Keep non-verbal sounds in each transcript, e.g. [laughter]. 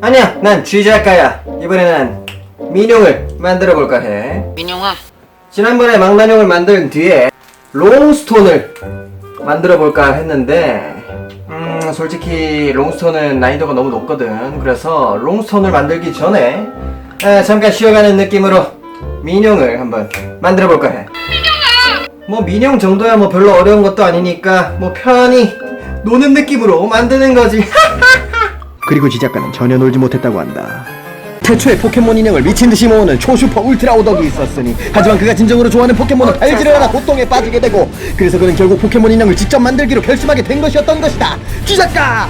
아니야, 난쥐 작가야. 이번에는 민용을 만들어 볼까 해. 민용아, 지난번에 망나뇽을 만든 뒤에 롱스톤을 만들어 볼까 했는데 음 솔직히 롱스톤은 난이도가 너무 높거든. 그래서 롱스톤을 만들기 전에 아, 잠깐 쉬어가는 느낌으로 민용을 한번 만들어 볼까 해 뭐 민용 정도야 뭐 별로 어려운 것도 아니니까 뭐 편히 노는 느낌으로 만드는 거지 [laughs] 그리고 지작가는 전혀 놀지 못했다고 한다. 태초에 포켓몬 인형을 미친 듯이 모으는 초슈퍼 울트라 오덕이 있었으니 하지만 그가 진정으로 좋아하는 포켓몬은 발질을 하나 고통에 빠지게 되고 그래서 그는 결국 포켓몬 인형을 직접 만들기로 결심하게 된 것이었던 것이다. 주작가!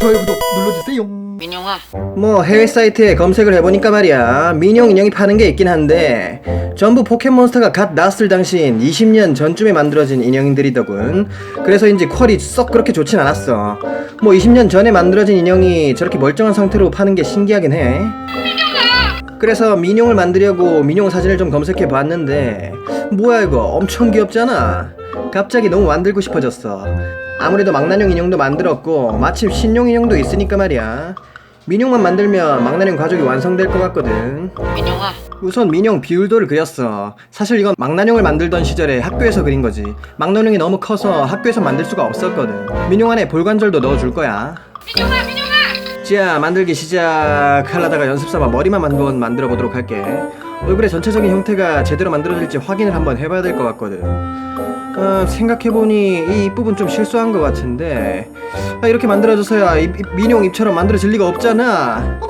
좋아요 구독 눌러주세요 민용아, 뭐 해외 사이트에 검색을 해보니까 말이야. 민용 인형이 파는 게 있긴 한데 전부 포켓몬스터가 갓 나왔을 당시인 20년 전쯤에 만들어진 인형들이더군. 그래서인지 퀄이 썩 그렇게 좋진 않았어. 뭐 20년 전에 만들어진 인형이 저렇게 멀쩡한 상태로 파는 게 신기하긴 해. 그래서 민용을 만들려고 민용 사진을 좀 검색해 봤는데 뭐야 이거 엄청 귀엽잖아. 갑자기 너무 만들고 싶어졌어. 아무래도 망나뇽 인형도 만들었고 마침 신용 인형도 있으니까 말이야 민용만 만들면 망나뇽 가족이 완성될 것 같거든. 민용아, 우선 민용 비율도를 그렸어. 사실 이건 망나뇽을 만들던 시절에 학교에서 그린 거지. 망나뇽이 너무 커서 학교에서 만들 수가 없었거든. 민용 안에 볼관절도 넣어줄 거야. 민용아, 민용아. 자 만들기 시작하려다가 연습삼아 머리만 한번 만들어 보도록 할게 얼굴의 전체적인 형태가 제대로 만들어질지 확인을 한번 해봐야 될 것 같거든. 어, 생각해보니 이 입부분 좀 실수한 것 같은데. 아, 이렇게 만들어줘서야 입, 입- 민용 입처럼 만들어질 리가 없잖아.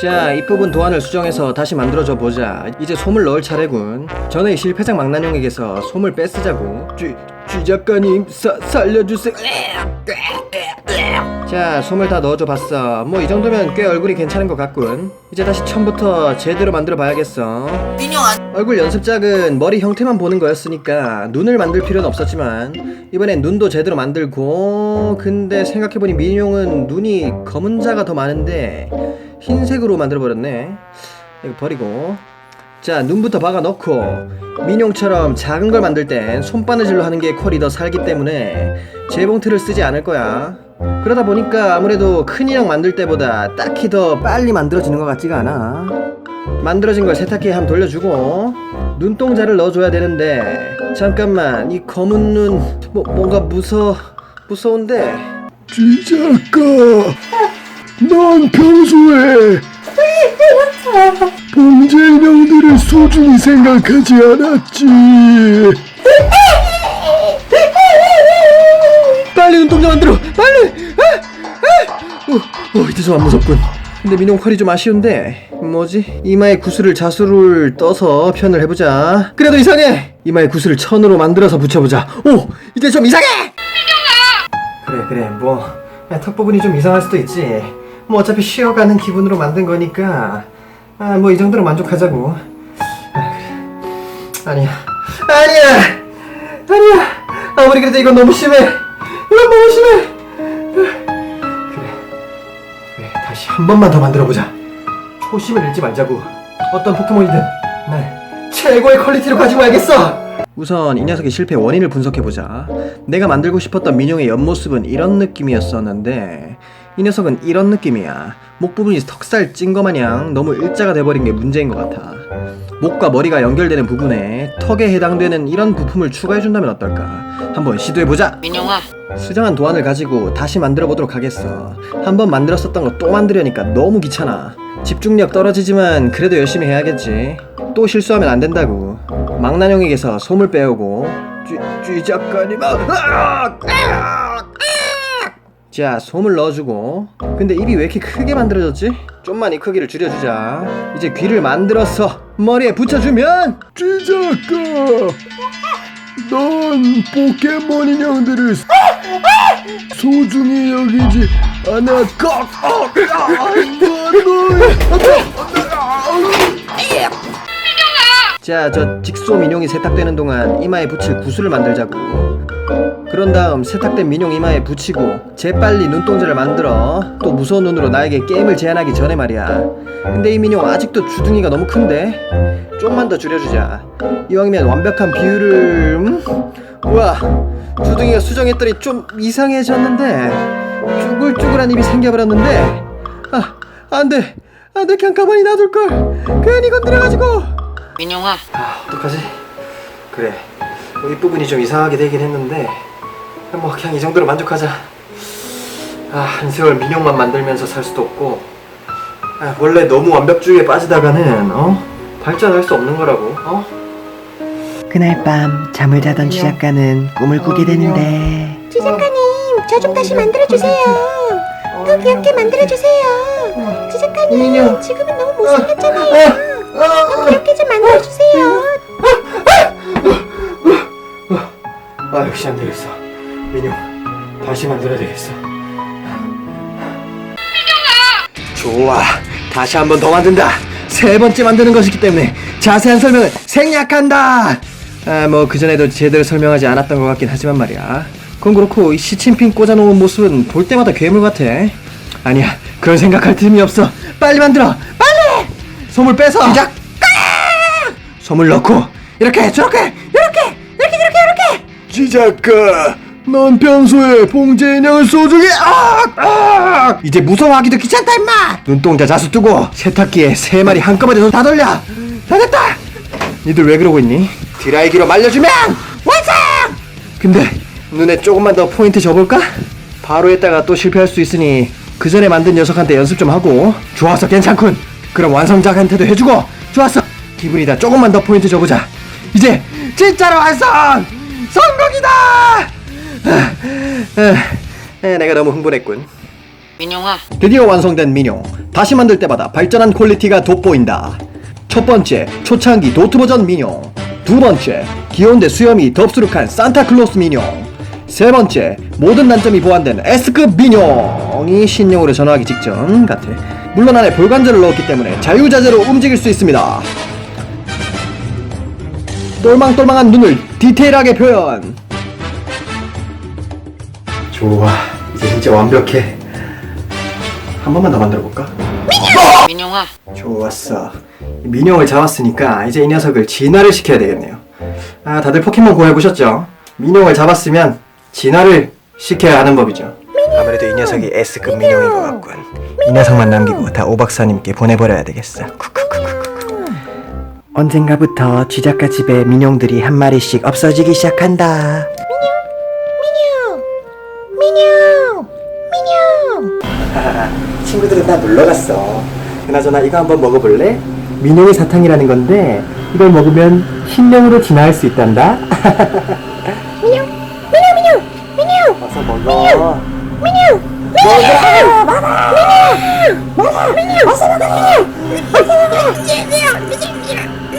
자 입부분 도안을 수정해서 다시 만들어줘 보자. 이제 솜을 넣을 차례군. 전에 이 실패작 망나뇽에게서 솜을 뺏으자고. 쥐, 쥐 작가님 사, 살려주세요 자 솜을 다 넣어줘 봤어. 뭐 이 정도면 꽤 얼굴이 괜찮은 것 같군. 이제 다시 처음부터 제대로 만들어 봐야겠어. 민용아, 얼굴 연습작은 머리 형태만 보는 거였으니까 눈을 만들 필요는 없었지만 이번엔 눈도 제대로 만들고 근데 생각해보니 민용은 눈이 검은 자가 더 많은데 흰색으로 만들어버렸네. 이거 버리고. 자 눈부터 박아 넣고. 민용처럼 작은 걸 만들 땐 손바느질로 하는 게 퀄이 더 살기 때문에 재봉틀을 쓰지 않을 거야 그러다 보니까 아무래도 큰 인형 만들 때보다 딱히 더 빨리 만들어지는 것 같지가 않아. 만들어진 걸 세탁기에 한번 돌려주고 눈동자를 넣어줘야 되는데 잠깐만 이 검은 눈 뭐, 뭔가 무서 무서운데. 지작가, 넌 평소에 범죄 인형들을 소중히 생각하지 않았지. 눈동자 만들어. 빨리! 아! 이제 좀 안 무섭군. 근데 민용 컬이 좀 아쉬운데 뭐지? 이마에 구슬을 자수를 떠서 표현을 해보자. 그래도 이상해! 이마에 구슬을 천으로 만들어서 붙여보자. 오 이제 좀 이상해! 그래 그래. 뭐턱 부분이 좀 이상할 수도 있지. 뭐 어차피 쉬어가는 기분으로 만든 거니까. 아 뭐 이 정도로 만족하자고. 아, 그래. 아니야. 아니야! 아니야! 아무리 그래도 이건 너무 심해 이건 너무 심해 그래 그래 다시 한 번만 더 만들어 보자. 초심을 잃지 말자고. 어떤 포켓몬이든 날 최고의 퀄리티로 가지고 와야겠어. 우선 이 녀석의 실패 원인을 분석해 보자. 내가 만들고 싶었던 민용의 옆모습은 이런 느낌이었었는데 이 녀석은 이런 느낌이야. 목 부분이 턱살 찐 거 마냥 너무 일자가 돼버린 게 문제인 것 같아 목과 머리가 연결되는 부분에 턱에 해당되는 이런 부품을 추가해준다면 어떨까 한번 시도해보자 민용아, 수정한 도안을 가지고 다시 만들어 보도록 하겠어. 한번 만들었었던 거 또 만들려니까 너무 귀찮아. 집중력 떨어지지만 그래도 열심히 해야겠지. 또 실수하면 안 된다고. 망나뇽에게서 솜을 빼오고 쥐, 쥐 작가님 아! 아! 아! 자 솜을 넣어주고 근데 입이 왜 이렇게 크게 만들어졌지? 좀만 이 크기를 줄여주자 이제 귀를 만들어서 머리에 붙여주면 지작가, 넌 포켓몬 인형들을 소중히 여기지 않았까? 자, 저 직소 민용이 세탁되는 동안 이마에 붙일 구슬을 만들자고. 그런 다음 세탁된 민용 이마에 붙이고 재빨리 눈동자를 만들어 또 무서운 눈으로 나에게 게임을 제안하기 전에 말이야. 근데 이 민용 아직도 주둥이가 너무 큰데? 좀만 더 줄여주자. 이왕이면 완벽한 비율을 음? 우와 주둥이가 수정했더니 좀 이상해졌는데? 쭈글쭈글한 입이 생겨버렸는데? 아 안돼 안돼. 그냥 가만히 놔둘걸. 괜히 건드려가지고. 민용아. 아 어떡하지? 그래. 뭐 윗부분이 좀 이상하게 되긴 했는데 뭐 그냥 이 정도로 만족하자 아 한 세월 민용만 만들면서 살 수도 없고 아, 원래 너무 완벽주의에 빠지다가는 어 발전할 수 없는 거라고 어 그날 밤 잠을 자던 지작가는 꿈을 꾸게 되는데 지작가님, 저 좀 다시 만들어주세요. 더 귀엽게 만들어주세요. 지작가님, 민요. 지금은 너무 못생겼잖아요. 더 귀엽게 좀 만들어주세요. 아 역시 안 되겠어 민용 다시 만들어야 되겠어. 좋아. 다시 한 번 더 만든다. 세 번째 만드는 것이기 때문에 자세한 설명을 생략한다. 아 뭐 그전에도 제대로 설명하지 않았던 것 같긴 하지만 말이야. 그건 그렇고 이 시침핀 꽂아놓은 모습은 볼 때마다 괴물 같아. 아니야 그런 생각할 틈이 없어. 빨리 만들어. 빨리! 솜을 빼서 시작! 솜을 넣고 이렇게 저렇게 지작가 넌 평소에 봉제 인형을 소중히 아! 아! 이제 무서워하기도 귀찮다 임마! 눈동자 자수 뜨고 세탁기에 세 마리 한꺼번에 다 돌려! 다 됐다! 니들 왜 그러고 있니? 드라이기로 말려주면 완성! 근데 눈에 조금만 더 포인트 줘볼까? 바로 했다가 또 실패할 수 있으니 그 전에 만든 녀석한테 연습 좀 하고. 좋았어 괜찮군. 그럼 완성작한테도 해주고. 좋았어. 기분이다 조금만 더 포인트 줘보자. 이제 진짜로 완성 성공이다! 아, 아, 아, 내가 너무 흥분했군. 민용아. 드디어 완성된 민용 다시 만들 때마다 발전한 퀄리티가 돋보인다. 첫 번째 초창기 도트 버전 민용 두 번째 귀여운데 수염이 덥수룩한 산타클로스 민용 세 번째 모든 단점이 보완된 S급 민용이 신용으로 전화하기 직전 같아. 물론 안에 볼관절을 넣었기 때문에 자유자재로 움직일 수 있습니다 똘망똘망한 눈을 디테일하게 표현 좋아 이제 진짜 완벽해 한 번만 더 만들어 볼까? 민용아 좋았어. 민용을 잡았으니까 이제 이 녀석을 진화를 시켜야 되겠네요. 아, 다들 포켓몬 고 해보셨죠? 민용을 잡았으면 진화를 시켜야 하는 법이죠. 아무래도 이 녀석이 S급 민용인 것 같군. 이 녀석만 남기고 다 오박사님께 보내버려야 되겠어. 쿠쿠쿠쿠쿠. 언젠가부터 지작가 집에 민용들이 한 마리씩 없어지기 시작한다 민용, 민용. 친구들은 다 놀러 갔어. 그나저나 이거 한번 먹어볼래? 민용이 사탕이라는 건데 이걸 먹으면 신령으로 진화할 수 있단다. 민용, 민용, 민용, 민용, 어서 먹어. 민용. 민용, 먹어, 민용, 먹어, 민용, 어서 먹어, 민용, 어서 먹어, 민용, 민용, 민용,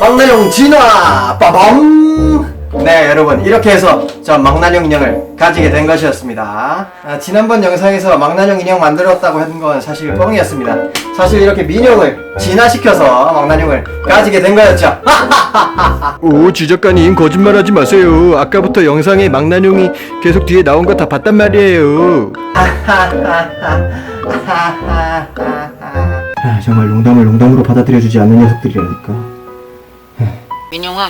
망나뇽 진화 빠밤. 네 여러분 이렇게 해서 저 망나뇽 인형을 가지게 된 것이었습니다. 아, 지난번 영상에서 망나뇽 인형 만들었다고 한 건 사실 뻥이었습니다. 사실 이렇게 민용을 진화시켜서 망나뇽을 가지게 된 거였죠. [laughs] 오 지작가님 거짓말하지 마세요. 아까부터 영상에 망나뇽이 계속 뒤에 나온 거 다 봤단 말이에요. [laughs] 아, 정말 농담을 농담으로 받아들여주지 않는 녀석들이라니까 민용아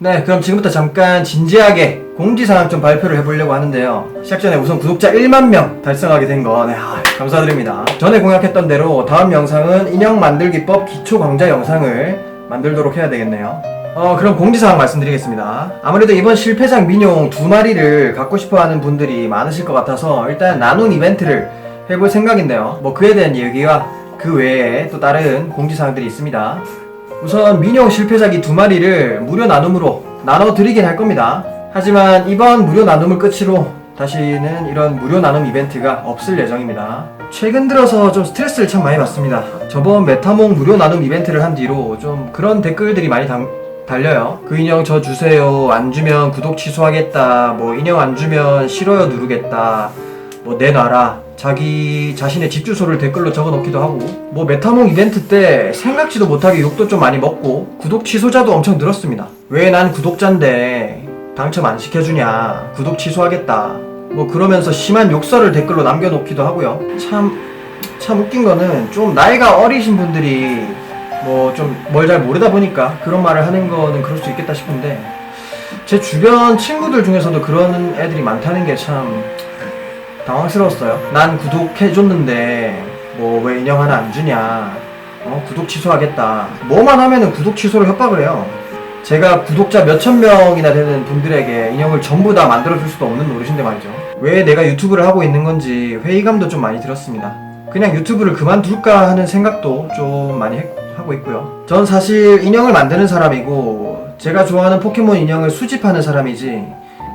네, 그럼 지금부터 잠깐 진지하게 공지사항 좀 발표를 해보려고 하는데요. 시작 전에 우선 구독자 1만 명 달성하게 된 거, 네, 아, 감사드립니다. 전에 공약했던 대로 다음 영상은 인형 만들기법 기초 강좌 영상을 만들도록 해야 되겠네요. 어, 그럼 공지사항 말씀드리겠습니다. 아무래도 이번 실패작 민용 두 마리를 갖고 싶어 하는 분들이 많으실 것 같아서 일단 나눔 이벤트를 해볼 생각인데요. 뭐 그에 대한 얘기와 그 외에 또 다른 공지사항들이 있습니다. 우선 민용 실패작이 두 마리를 무료 나눔으로 나눠드리긴 할 겁니다. 하지만 이번 무료 나눔을 끝으로 다시는 이런 무료 나눔 이벤트가 없을 예정입니다. 최근 들어서 좀 스트레스를 참 많이 받습니다. 저번 메타몽 무료 나눔 이벤트를 한 뒤로 좀 그런 댓글들이 많이 당- 달려요. 그 인형 저 주세요. 안 주면 구독 취소하겠다. 뭐 인형 안 주면 싫어요 누르겠다. 뭐 내놔라. 자기 자신의 집 주소를 댓글로 적어 놓기도 하고 뭐 메타몽 이벤트 때 생각지도 못하게 욕도 좀 많이 먹고 구독 취소자도 엄청 늘었습니다. 왜 난 구독자인데 당첨 안 시켜주냐? 구독 취소하겠다. 뭐 그러면서 심한 욕설을 댓글로 남겨놓기도 하고요. 참참 웃긴 거는 좀 나이가 어리신 분들이 뭐 좀 뭘 잘 모르다 보니까 그런 말을 하는 거는 그럴 수 있겠다 싶은데 제 주변 친구들 중에서도 그런 애들이 많다는 게 참 당황스러웠어요. 난 구독해줬는데 뭐 왜 인형 하나 안 주냐? 어 구독 취소하겠다. 뭐만 하면은 구독 취소로 협박을 해요. 제가 구독자 몇천 명이나 되는 분들에게 인형을 전부 다 만들어줄 수도 없는 노릇인데 말이죠. 왜 내가 유튜브를 하고 있는 건지 회의감도 좀 많이 들었습니다. 그냥 유튜브를 그만둘까 하는 생각도 좀 많이 했- 하고 있고요. 전 사실 인형을 만드는 사람이고 제가 좋아하는 포켓몬 인형을 수집하는 사람이지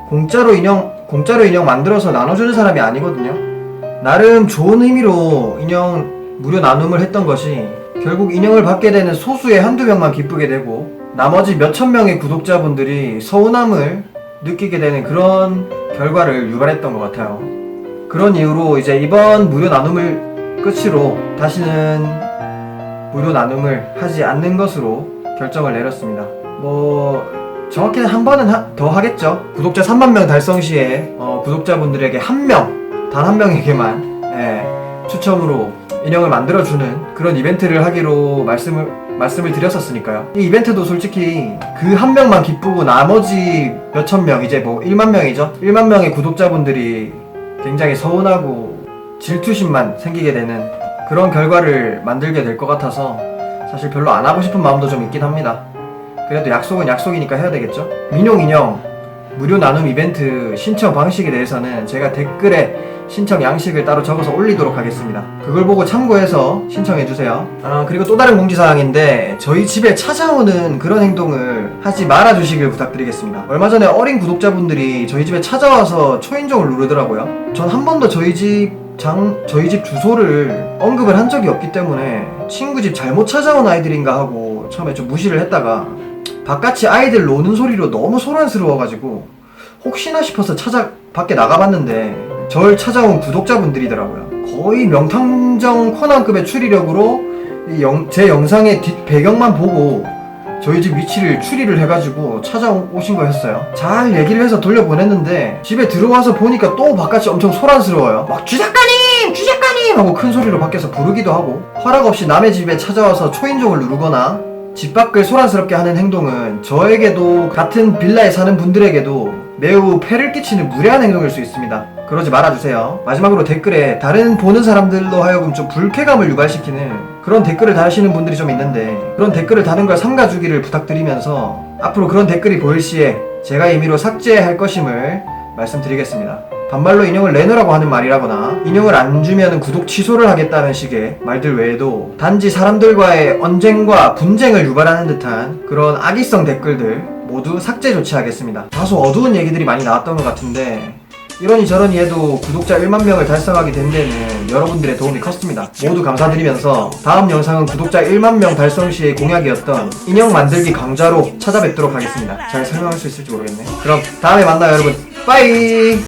공짜로 인형 공짜로 인형 만들어서 나눠주는 사람이 아니거든요. 나름 좋은 의미로 인형 무료 나눔을 했던 것이 결국 인형을 받게 되는 소수의 한두 명만 기쁘게 되고 나머지 몇천 명의 구독자분들이 서운함을 느끼게 되는 그런 결과를 유발했던 것 같아요. 그런 이유로 이제 이번 무료 나눔을 끝으로 다시는 무료 나눔을 하지 않는 것으로 결정을 내렸습니다. 뭐 정확히는 한 번은 하- 더 하겠죠. 구독자 3만 명 달성 시에 어, 구독자분들에게 한 명, 단 한 명에게만 예, 추첨으로 인형을 만들어주는 그런 이벤트를 하기로 말씀을 말씀을 드렸었으니까요. 이 이벤트도 솔직히 그 한 명만 기쁘고 나머지 몇천 명 이제 뭐 1만 명이죠. 1만 명의 구독자분들이 굉장히 서운하고 질투심만 생기게 되는 그런 결과를 만들게 될 것 같아서 사실 별로 안 하고 싶은 마음도 좀 있긴 합니다. 그래도 약속은 약속이니까 해야 되겠죠? 민용 인형 무료 나눔 이벤트 신청 방식에 대해서는 제가 댓글에 신청 양식을 따로 적어서 올리도록 하겠습니다. 그걸 보고 참고해서 신청해주세요. 아, 그리고 또 다른 공지사항인데, 저희 집에 찾아오는 그런 행동을 하지 말아주시길 부탁드리겠습니다. 얼마 전에 어린 구독자분들이 저희 집에 찾아와서 초인종을 누르더라고요. 전 한 번도 저희 집 장, 저희 집 주소를 언급을 한 적이 없기 때문에 친구 집 잘못 찾아온 아이들인가 하고 처음에 좀 무시를 했다가 바깥이 아이들 노는 소리로 너무 소란스러워가지고 혹시나 싶어서 찾아 밖에 나가봤는데 절 찾아온 구독자분들이더라고요. 거의 명탐정 코난급의 추리력으로 이 영- 제 영상의 뒷 배경만 보고 저희 집 위치를 추리를 해가지고 찾아오신 거였어요. 잘 얘기를 해서 돌려보냈는데 집에 들어와서 보니까 또 바깥이 엄청 소란스러워요. 막 주작가님! 주작가님! 하고 큰 소리로 밖에서 부르기도 하고 허락 없이 남의 집에 찾아와서 초인종을 누르거나 집 밖을 소란스럽게 하는 행동은 저에게도 같은 빌라에 사는 분들에게도 매우 폐를 끼치는 무례한 행동일 수 있습니다. 그러지 말아주세요. 마지막으로 댓글에 다른 보는 사람들로 하여금 좀 불쾌감을 유발시키는 그런 댓글을 다시는 분들이 좀 있는데 그런 댓글을 다는 걸 삼가주기를 부탁드리면서 앞으로 그런 댓글이 보일 시에 제가 임의로 삭제할 것임을 말씀드리겠습니다. 반말로 인형을 내놓으라고 하는 말이라거나 인형을 안 주면 구독 취소를 하겠다는 식의 말들 외에도 단지 사람들과의 언쟁과 분쟁을 유발하는 듯한 그런 악의성 댓글들 모두 삭제 조치하겠습니다. 다소 어두운 얘기들이 많이 나왔던 것 같은데 이러니 저러니 해도 구독자 1만 명을 달성하게 된 데는 여러분들의 도움이 컸습니다. 모두 감사드리면서 다음 영상은 구독자 1만 명 달성 시의 공약이었던 인형 만들기 강좌로 찾아뵙도록 하겠습니다. 잘 설명할 수 있을지 모르겠네. 그럼 다음에 만나요 여러분. 빠이!